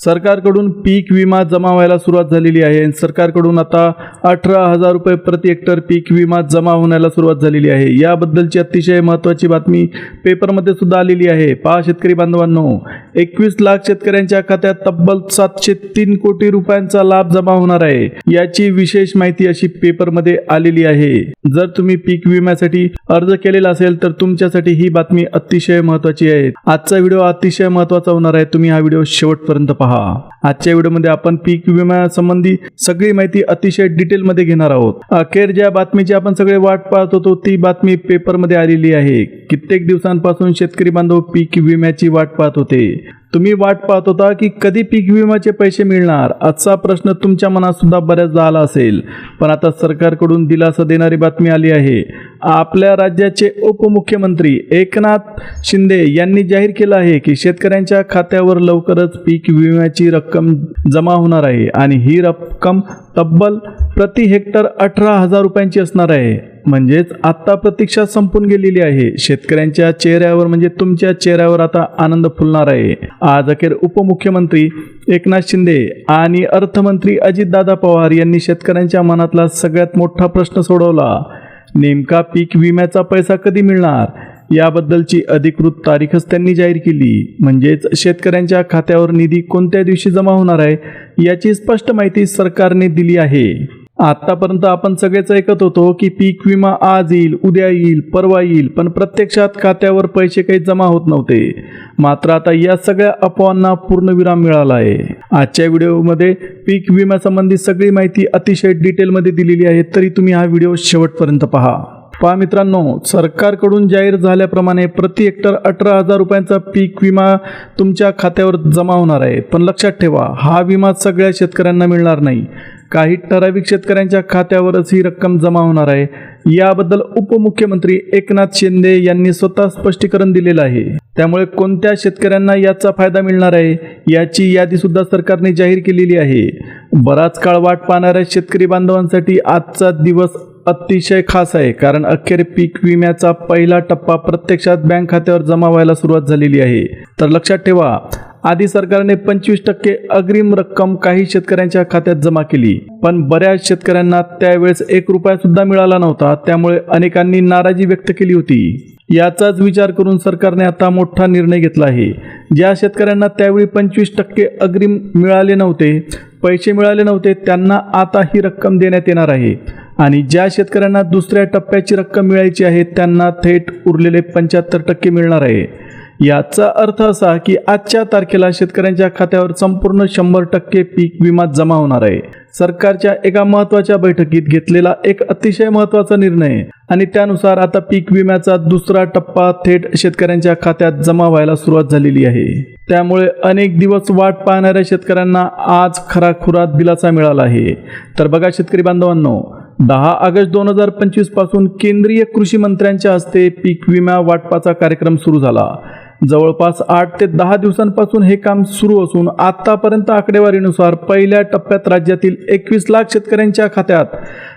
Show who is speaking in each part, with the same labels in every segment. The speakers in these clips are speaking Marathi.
Speaker 1: सरकारकडून पीक विमा जमा व्हायला सुरुवात झालेली आहे सरकारकडून आता अठरा हजार रुपये प्रति हेक्टर पीक विमा जमा होण्याला सुरुवात झालेली आहे. याबद्दलची अतिशय महत्त्वाची बातमी पेपरमध्ये सुद्धा आलेली आहे. पहा शेतकरी बांधवांनो एकवीस लाख शेतकऱ्यांच्या खात्यात तब्बल सातशे तीन कोटी रुपयांचा लाभ जमा होणार आहे. याची विशेष माहिती अशी पेपरमध्ये आलेली आहे. जर तुम्ही पीक विम्यासाठी अर्ज केलेला असेल तर तुमच्यासाठी ही बातमी अतिशय महत्त्वाची आहे. आजचा व्हिडिओ अतिशय महत्त्वाचा होणार आहे. तुम्ही हा व्हिडिओ शेवटपर्यंत पहा. आजच्या व्हिडिओमध्ये आपण पीक विम्यासंबंधी सगळी माहिती अतिशय डिटेलमध्ये घेणार आहोत. अखेर ज्या बातमीची आपण सगळे वाट पाहत होतो ती बातमी पेपरमध्ये आलेली आहे. कित्येक दिवसांपासून शेतकरी बांधव पीक विम्याची वाट पाहत होते. तुम्ही वाट पाहत होता की कधी पीक विम्याचे पैसे मिळणार? असा प्रश्न तुमच्या मनात सुद्धा बऱ्याचदा आला असेल. पण आता सरकारकडून दिलासा देणारी बातमी आली आहे. आपल्या राज्याचे उपमुख्यमंत्री एकनाथ शिंदे यांनी जाहीर केलं आहे की शेतकऱ्यांच्या खात्यावर लवकरच पीक विम्याची रक्कम जमा होणार आहे आणि ही रक्कम तब्बल प्रति हेक्टर अठरा हजार रुपयांची असणार आहे. म्हणजेच आत्ता प्रतीक्षा संपून गेलेली आहे. शेतकऱ्यांच्या चेहऱ्यावर म्हणजे तुमच्या चेहऱ्यावर आता आनंद फुलणार आहे. आज अखेर उपमुख्यमंत्री एकनाथ शिंदे आणि अर्थमंत्री अजितदादा पवार यांनी शेतकऱ्यांच्या मनातला सगळ्यात मोठा प्रश्न सोडवला. नेमका पीक विम्याचा पैसा कधी मिळणार? याबद्दलची अधिकृत तारीखच त्यांनी जाहीर केली. म्हणजेच शेतकऱ्यांच्या खात्यावर निधी कोणत्या दिवशी जमा होणार आहे याची स्पष्ट माहिती सरकारने दिली आहे. आतापर्यंत आपण सगळेच ऐकत होतो की पीक विमा आज येईल उद्या येईल परवा येईल पण प्रत्यक्षात खात्यावर पैसे काही जमा होत नव्हते. मात्र आता या सगळ्या अफवांना पूर्णविराम मिळाला आहे आजच्या व्हिडिओमध्ये पीक विम्यासंबंधी सगळी माहिती अतिशय डिटेलमध्ये दिलेली आहे तरी तुम्ही हा व्हिडिओ शेवटपर्यंत पहा. पहा मित्रांनो सरकारकडून जाहीर झाल्याप्रमाणे प्रति हेक्टर अठरा हजार रुपयांचा पीक विमा तुमच्या खात्यावर जमा होणार आहे. पण लक्षात ठेवा हा विमा सगळ्या शेतकऱ्यांना मिळणार नाही. काही ठराविक शेतकऱ्यांच्या खात्यावरच ही रक्कम जमा होणार आहे. याबद्दल उपमुख्यमंत्री एकनाथ शिंदे यांनी स्वतः स्पष्टीकरण दिलेलं आहे. त्यामुळे कोणत्या शेतकऱ्यांना याचा फायदा मिळणार आहे याची यादी सुद्धा सरकारने जाहीर केलेली आहे. बराच काळ वाट पाहणाऱ्या शेतकरी बांधवांसाठी आजचा दिवस अतिशय खास आहे कारण अखेर पीक विम्याचा पहिला टप्पा प्रत्यक्षात बँक खात्यावर जमा व्हायला सुरुवात झालेली आहे. तर लक्षात ठेवा आधी सरकारने पंचवीस टक्के अग्रिम रक्कम काही शेतकऱ्यांच्या खात्यात जमा केली. पण बऱ्याच शेतकऱ्यांना त्यावेळेस एक रुपया सुद्धा मिळाला नव्हता त्यामुळे अनेकांनी नाराजी व्यक्त केली होती. याचाच विचार करून सरकारने आता मोठा निर्णय घेतला आहे. ज्या शेतकऱ्यांना त्यावेळी पंचवीस टक्के अग्रिम मिळाले नव्हते पैसे मिळाले नव्हते त्यांना आता ही रक्कम देण्यात येणार आहे. आणि ज्या शेतकऱ्यांना दुसऱ्या टप्प्याची रक्कम मिळायची आहे त्यांना थेट उरलेले पंच्याहत्तर टक्के मिळणार आहे. याचा अर्थ असा की आजच्या तारखेला शेतकऱ्यांच्या खात्यावर संपूर्ण शंभर टक्के पीक विमा जमा होणार आहे. सरकारच्या एका महत्त्वाच्या बैठकीत घेतलेला एक अतिशय महत्त्वाचा निर्णय आणि त्यानुसार आता पीक विम्याचा दुसरा टप्पा थेट शेतकऱ्यांच्या खात्यात जमा व्हायला सुरुवात झालेली आहे. त्यामुळे अनेक दिवस वाट पाहणाऱ्या शेतकऱ्यांना आज खराखुरा दिलासा मिळाला आहे. तर बघा शेतकरी बांधवांनो दहा ऑगस्ट दोन हजार पंचवीसपासून केंद्रीय कृषी मंत्र्यांच्या हस्ते पीक विमा वाटपाचा कार्यक्रम सुरू झाला. जवळपास आठ ते दहा दिवसांपासून हे काम सुरू असून आतापर्यंत आकडेवारीनुसार पहिल्या टप्प्यात राज्यातील एकवीस लाख शेतकऱ्यांच्या खात्यात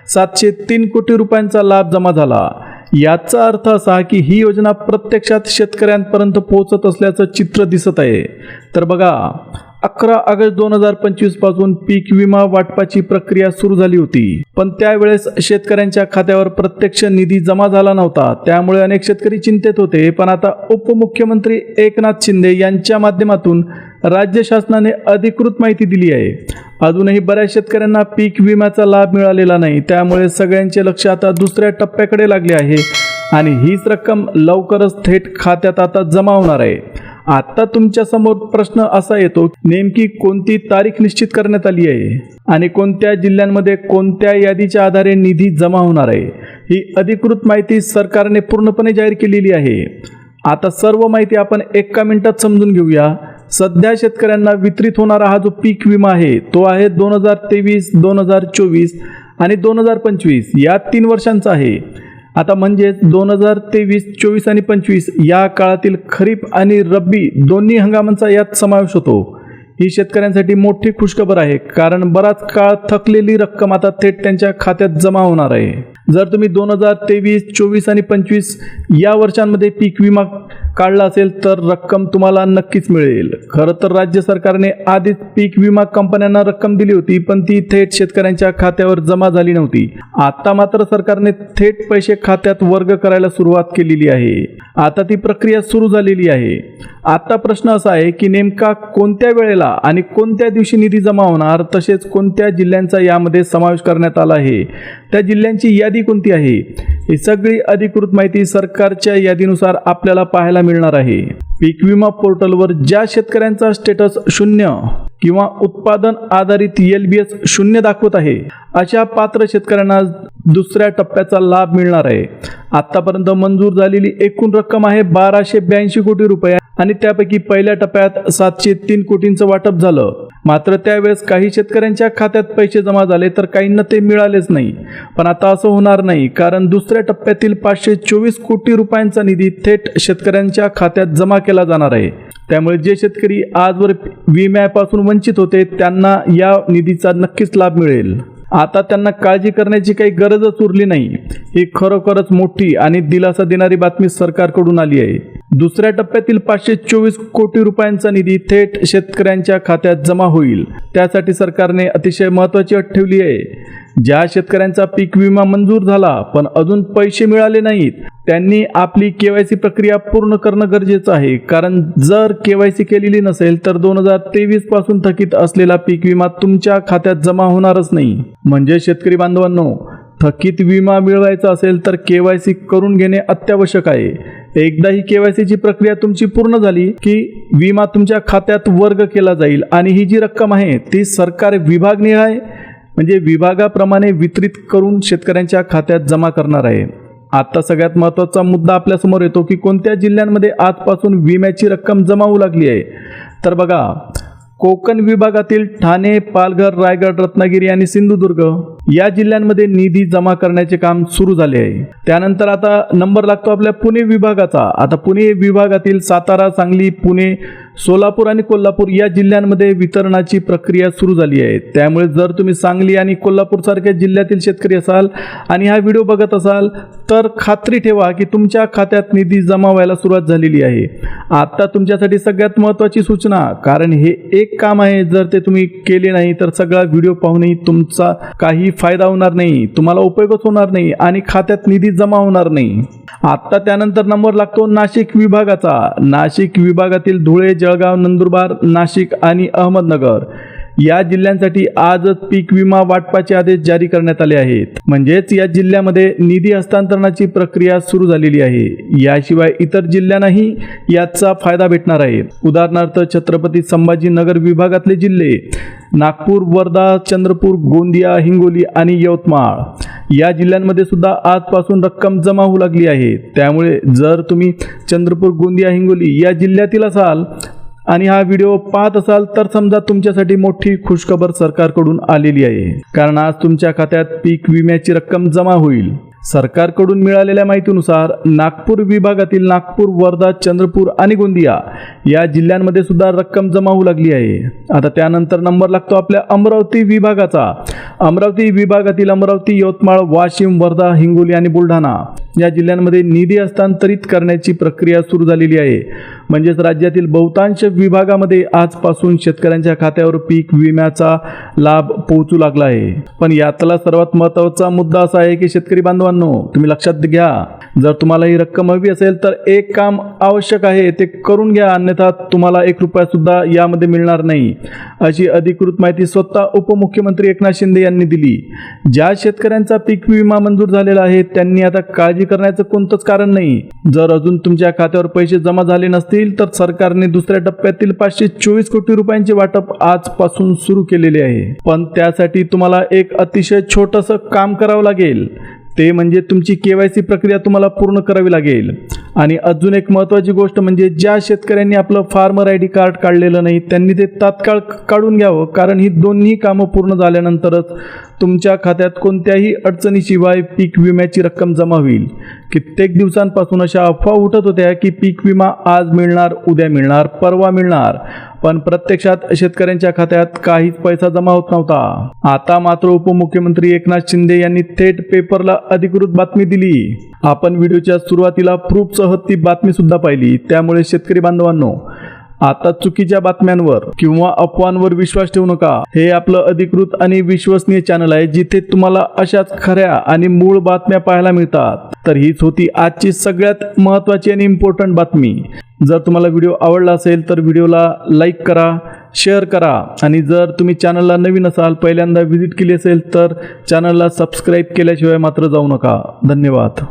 Speaker 1: सातशे तीन कोटी रुपयांचा लाभ जमा झाला. याचा अर्थ असा की ही योजना प्रत्यक्षात शेतकऱ्यांपर्यंत पोहोचत असल्याचं चित्र दिसत आहे. तर बघा अकरा ऑगस्ट दोन हजार पंचवीसपासून पीक विमा वाटपाची प्रक्रिया सुरू झाली होती. पण त्यावेळेस शेतकऱ्यांच्या खात्यावर प्रत्यक्ष निधी जमा झाला नव्हता. त्यामुळे अनेक शेतकरी चिंतेत होते. पण आता उपमुख्यमंत्री एकनाथ शिंदे यांच्या माध्यमातून राज्य शासनाने अधिकृत माहिती दिली आहे. अजूनही बऱ्याच शेतकऱ्यांना पीक विम्याचा लाभ मिळालेला नाही. त्यामुळे सगळ्यांचे लक्ष आता दुसऱ्या टप्प्याकडे लागले आहे. आणि हीच रक्कम लवकरच थेट खात्यात आता जमा होणार आहे. आता तुमच्यासमोर प्रश्न असा येतो नेमकी कोणती तारीख निश्चित करण्यात आली आहे? आणि कोणत्या जिल्ह्यांमध्ये कोणत्या यादीच्या आधारे निधी जमा होणार आहे? ही अधिकृत माहिती सरकारने पूर्णपणे जाहीर केलेली आहे. आता सर्व माहिती आपण एका मिनिटात समजून घेऊया. सध्या शेतकऱ्यांना वितरित होणारा हा जो पीक विमा आहे तो आहे दोन हजार तेवीस दोन हजार चोवीस आणि दोन हजार पंचवीस. या तीन वर्षांचा आहे. आता म्हणजेच दोन हजार तेवीस चोवीस आणि पंचवीस या काळातील खरीप आणि रब्बी दोन्ही हंगामांचा यात समावेश होतो. ही शेतकऱ्यांसाठी मोठी खुशखबर आहे कारण बराच काळ थकलेली रक्कम आता थेट त्यांच्या खात्यात जमा होणार आहे. जर तुम्ही दोन हजार तेवीस चोवीस आणि पंचवीस या वर्षांमध्ये पीक विमा काढला असेल तर रक्कम तुम्हाला नक्कीच मिळेल. खरं तर राज्य सरकारने आधीच पीक विमा कंपन्यांना रक्कम दिली होती पण ती थेट शेतकऱ्यांच्या खात्यावर जमा झाली नव्हती. आता मात्र सरकारने थेट पैसे खात्यात वर्ग करायला सुरुवात केलेली आहे. आता ती प्रक्रिया सुरू झालेली आहे. आता प्रश्न असा आहे की नेमका कोणत्या वेळेला आणि कोणत्या दिवशी निधी जमा होणार तसेच कोणत्या जिल्ह्यांचा यामध्ये समावेश करण्यात आला आहे? त्या जिल्ह्यांची यादी कोणती आहे? ही सगळी अधिकृत माहिती सरकारच्या यादीनुसार आपल्याला पाहायला मिळणार आहे. पीक विमा पोर्टलवर ज्या शेतकऱ्यांचा स्टेटस शून्य किंवा उत्पादन आधारित एल बी एस शून्य दाखवत आहे अशा पात्र शेतकऱ्यांना दुसऱ्या टप्प्याचा लाभ मिळणार आहे. आतापर्यंत मंजूर झालेली एकूण रक्कम आहे बाराशे ब्याऐंशी कोटी रुपये. आणि त्यापैकी पहिल्या टप्प्यात सातशे तीन कोटींचं वाटप झालं. मात्र त्यावेळेस काही शेतकऱ्यांच्या खात्यात पैसे जमा झाले तर काहींना ते मिळालेच नाही. पण आता असं होणार नाही कारण दुसऱ्या टप्प्यातील पाचशे चोवीस कोटी रुपयांचा निधी थेट शेतकऱ्यांच्या खात्यात जमा केला जाणार आहे. त्यामुळे जे शेतकरी आजवर विम्यापासून वंचित होते त्यांना या निधीचा नक्कीच लाभ मिळेल. आता त्यांना काळजी करण्याची काही गरजच उरली नाही. ही खरोखरच मोठी आणि दिलासा देणारी बातमी सरकारकडून आली आहे. दुसऱ्या टप्प्यातील पाचशे चोवीस कोटी रुपयांचा निधी थेट शेतकऱ्यांच्या खात्यात जमा होईल. त्यासाठी सरकारने अतिशय महत्त्वाची अट ठेवली आहे. ज्या शेतकऱ्यांचा पीक विमा मंजूर झाला पण अजून पैसे मिळाले नाहीत त्यांनी आपली केवायसी प्रक्रिया पूर्ण करणं गरजेचं आहे. कारण जर केवायसी केलेली नसेल तर दोन हजार तेवीसपासून थकीत असलेला पीक विमा तुमच्या खात्यात जमा होणारच नाही. म्हणजे शेतकरी बांधवांनो थकीत विमा मिळवायचा असेल तर के वाय सी करून घेणे अत्यावश्यक आहे. एकदा ही के वाय सीची प्रक्रिया तुमची पूर्ण झाली की विमा तुमच्या खात्यात वर्ग केला जाईल आणि ही जी रक्कम आहे ती सरकार विभागनिहाय म्हणजे विभागाप्रमाणे वितरित करून शेतकऱ्यांच्या खात्यात जमा करणार आहे. आता सगळ्यात महत्त्वाचा मुद्दा आपल्यासमोर येतो की कोणत्या जिल्ह्यांमध्ये आजपासून विम्याची रक्कम जमा होऊ लागली आहे? तर बघा कोकण विभागातील ठाणे पालघर रायगड रत्नागिरी आणि सिंधुदुर्ग या जिल्ह्यांमध्ये निधी जमा करण्याचे काम सुरू झाले आहे. त्यानंतर आता नंबर लागतो आपल्या पुणे विभागाचा. आता पुणे विभागातील सातारा सांगली पुणे सोलापूर आणि कोल्हापूर या जिल्ह्यांमध्ये वितरणाची प्रक्रिया सुरू झाली आहे. त्यामुळे जर तुम्ही सांगली आणि कोल्हापूर सारख्या जिल्ह्यातील शेतकरी असाल आणि हा व्हिडिओ बघत असाल तर खात्री ठेवा की तुमच्या खात्यात निधी जमा व्हायला सुरुवात झालेली आहे. आता तुमच्यासाठी सगळ्यात महत्त्वाची सूचना कारण हे एक काम आहे जर ते तुम्ही केले नाही तर सगळा व्हिडिओ पाहूनही तुमचा काही फायदा होणार नाही तुम्हाला उपयोगच होणार नाही आणि खात्यात निधी जमा होणार नाही. आता त्यानंतर नंबर लागतो नाशिक विभागाचा. नाशिक विभागातील धुळे जळगाव नंदुरबार नाशिक आणि अहमदनगर या जिल्ह्यांसाठी आजच पीक विमा वाटपाचे आदेश जारी करण्यात आले आहेत. म्हणजेच या जिल्ह्यामध्ये निधी हस्तांतरणाची प्रक्रिया सुरू झालेली आहे. याशिवाय इतर जिल्ह्यांनाही याचा फायदा भेटणार आहे. उदाहरणार्थ छत्रपती संभाजीनगर विभागातले जिल्हे नागपूर वर्धा चंद्रपूर गोंदिया हिंगोली आणि यवतमाळ. या जिल्ह्यांमध्ये सुद्धा आजपासून रक्कम जमा होऊ लागली आहे. त्यामुळे जर तुम्ही चंद्रपूर गोंदिया हिंगोली या जिल्ह्यातील असाल आणि हा व्हिडिओ पाहत असाल तर समजा तुमच्यासाठी मोठी खुशखबर सरकारकडून आलेली आहे. कारण आज तुमच्या खात्यात पीक विम्याची रक्कम जमा होईल. सरकारकडून मिळालेल्या माहितीनुसार नागपूर विभागातील नागपूर वर्धा चंद्रपूर आणि गोंदिया या जिल्ह्यांमध्ये सुद्धा रक्कम जमा होऊ लागली आहे. आता त्यानंतर नंबर लागतो आपल्या अमरावती विभागाचा. अमरावती विभागातील अमरावती यवतमाळ वाशिम वर्धा हिंगोली आणि बुलढाणा या जिल्ह्यांमध्ये निधी हस्तांतरित करण्याची प्रक्रिया सुरू झालेली आहे. म्हणजेच राज्यातील बहुतांश विभागामध्ये आजपासून शेतकऱ्यांच्या खात्यावर पीक विम्याचा लाभ पोहोचू लागला आहे. पण यातला सर्वात महत्त्वाचा मुद्दा असा आहे की शेतकरी बांधवांना तुम्ही लक्षात घ्या जर तुम्हाला ही रक्कम हवी असेल तर एक काम आवश्यक आहे ते करून घ्या अन्यथा तुम्हाला एक रुपया सुद्धा यामध्ये मिळणार नाही. अशी अधिकृत माहिती स्वतः उपमुख्यमंत्री एकनाथ शिंदे यांनी दिली. ज्या शेतकऱ्यांचा पीक विमा मंजूर झालेला आहे त्यांनी आता काळजी करण्याचं कोणतंच कारण नाही. जर अजून तुमच्या खात्यावर पैसे जमा झाले नसतील तर सरकारने दुसऱ्या टप्प्यातील पाचशे चोवीस कोटी रुपयांचे वाटप आजपासून सुरू केलेले आहे. पण त्यासाठी तुम्हाला एक अतिशय छोटंसं काम करावं लागेल. ते म्हणजे तुमची के वाय सी प्रक्रिया तुम्हाला पूर्ण करावी लागेल. आणि अजून एक महत्त्वाची गोष्ट म्हणजे ज्या शेतकऱ्यांनी आपलं फार्मर आय डी कार्ड काढलेलं नाही त्यांनी ते तात्काळ काढून घ्यावं कारण ही दोन्ही कामं पूर्ण झाल्यानंतरच तुमच्या खात्यात कोणत्याही अडचणीशिवाय पीक विम्याची रक्कम जमा होईल. कित्येक दिवसांपासून अशा अफवा उठत होत्या की पीक विमा आज मिळणार उद्या मिळणार परवा मिळणार. पण प्रत्यक्षात शेतकऱ्यांच्या खात्यात काहीच पैसा जमा होत नव्हता. आता मात्र उपमुख्यमंत्री एकनाथ शिंदे यांनी थेट पेपरला अधिकृत बातमी दिली. आपण व्हिडिओच्या सुरुवातीला प्रूफसह ती बातमी सुद्धा पाहिली. त्यामुळे शेतकरी बांधवांनो आता चुकीच्या बातम्यांवर किंवा अफवांवर विश्वास ठेवू नका. हे आपलं अधिकृत आणि विश्वसनीय चॅनल आहे जिथे तुम्हाला अशाच खऱ्या आणि मूळ बातम्या पाहायला मिळतात. तर हीच होती आजची सगळ्यात महत्वाची आणि इम्पॉर्टंट बातमी. जर तुम्हाला व्हिडिओ आवडला असेल तर व्हिडिओला लाईक करा शेअर करा. आणि जर तुम्ही चॅनलला नवीन असाल पहिल्यांदा व्हिजिट केली असेल तर चॅनलला सबस्क्राईब केल्याशिवाय मात्र जाऊ नका. धन्यवाद.